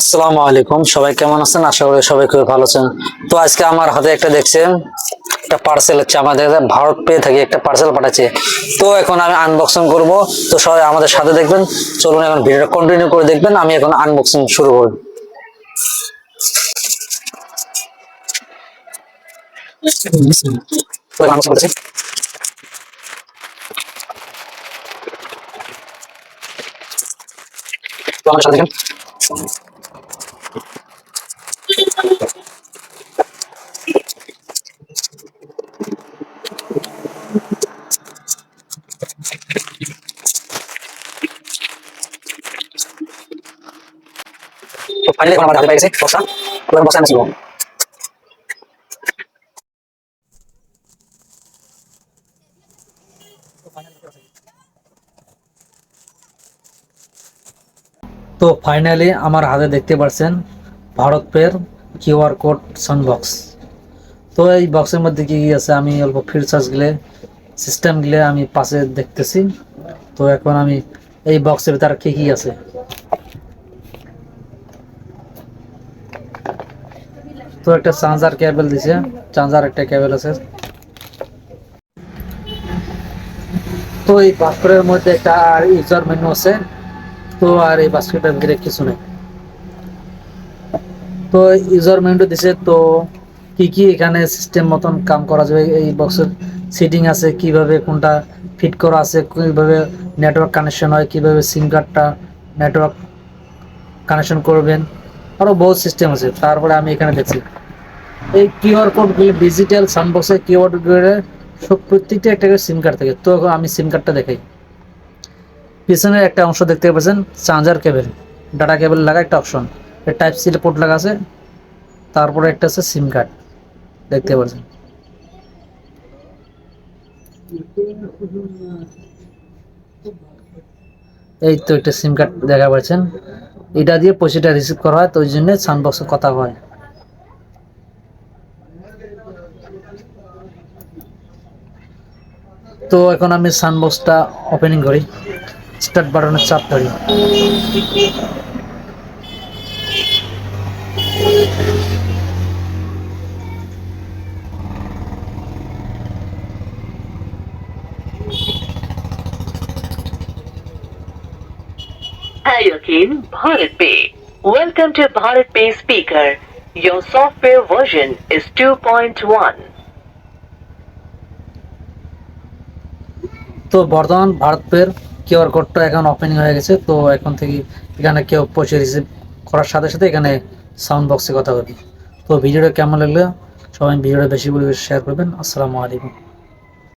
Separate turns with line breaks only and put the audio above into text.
আসসালামু আলাইকুম। সবাই কেমন আছেন? আশা করি সবাই খুবই ভালো আছেন। তো আজকে আমার হাতে একটা দেখছেন, একটা পার্সেল হচ্ছে। আমাদের ভারত পেয়ে থেকে একটা পার্সেল পাঠাচ্ছে। তো এখন আমি আনবক্সিং করব। তো সবাই আমাদের সাথে দেখবেন। চলুন এখন ভিডিওটা কন্টিনিউ করে দেখবেন। আমি এখন আনবক্সিং শুরু করব আমাদের সাথে তো ফাইনালি এখন আমার হাতে বক্সটা। ছিল তো ফাইনালি আমার হাতে দেখতে পাচ্ছেন ভারত পের কিউআর কোড সানবক্স। তো এই বক্সের মধ্যে কি কি আছে আমি অল্প ফিচার্স গেলে সিস্টেম গেলে আমি পাশে দেখতেছি। তো এখন আমি এই বক্সের ভিতরে কি কি আছে? তো একটা চার্জার কেবল দিছে, চার্জার একটা কেবল আছে। তো এই বাস্কেটের মধ্যে একটা আর ইউজার মেনু আছে, তো আর এই বাস্কেটের ভিতরে কিছু নেই। তো ইউজার মেনুটা দিছে, তো কি কি এখানে সিস্টেম মতন কাম করা যাবে, এই বক্সের সেটিং আছে, কীভাবে কোনটা ফিট করা আছে, কীভাবে নেটওয়ার্ক কানেকশন হয়, কীভাবে সিম কার্ডটা নেটওয়ার্ক কানেকশন করবেন। আরও বহুত সিস্টেম আছে। তারপরে আমি এখানে দেখছি। এই কিউআর কোডগুলি ডিজিটাল সানবক্সে কিউআর কোডে সব প্রত্যেকটা একটা করে সিম কার্ড থাকে। তো আমি সিম কার্ডটা দেখাই। পিছনের একটা অংশ দেখতে পাচ্ছেন চার্জার কেবল ডাটা কেবল লাগা একটা অপশন টাইপ সি পোর্ট লাগা আছে। তারপরে একটা আছে সিম কার্ড দেখতে পাচ্ছেন। এই তো একটা সিম কার্ড দেখা পাচ্ছেন। এটা দিয়ে পয়সাটা রিসিভ করা হয়, তো ওই জন্য সানবক্সের কথা হয়। তো এখন আমি সানবক্সটা ওপেনিং করি স্টার্ট বাটনের চাপ ধরি।
Again, Bharat Pay. Welcome to Bharat Pay Speaker. Your software version is 2.1.
তো বর্তমান ভারত পের কিউআর কোডটা এখন ওপেনিং হয়ে গেছে তো এখন থেকে এখানে কেউ পয়সা রিসিভ করার সাথে সাথে এখানে সাউন্ড বক্সে কথা বলবে তো ভিডিওটা কেমন লাগল সবাই ভিডিওটা বেশি করে শেয়ার করবেন আসসালামু আলাইকুম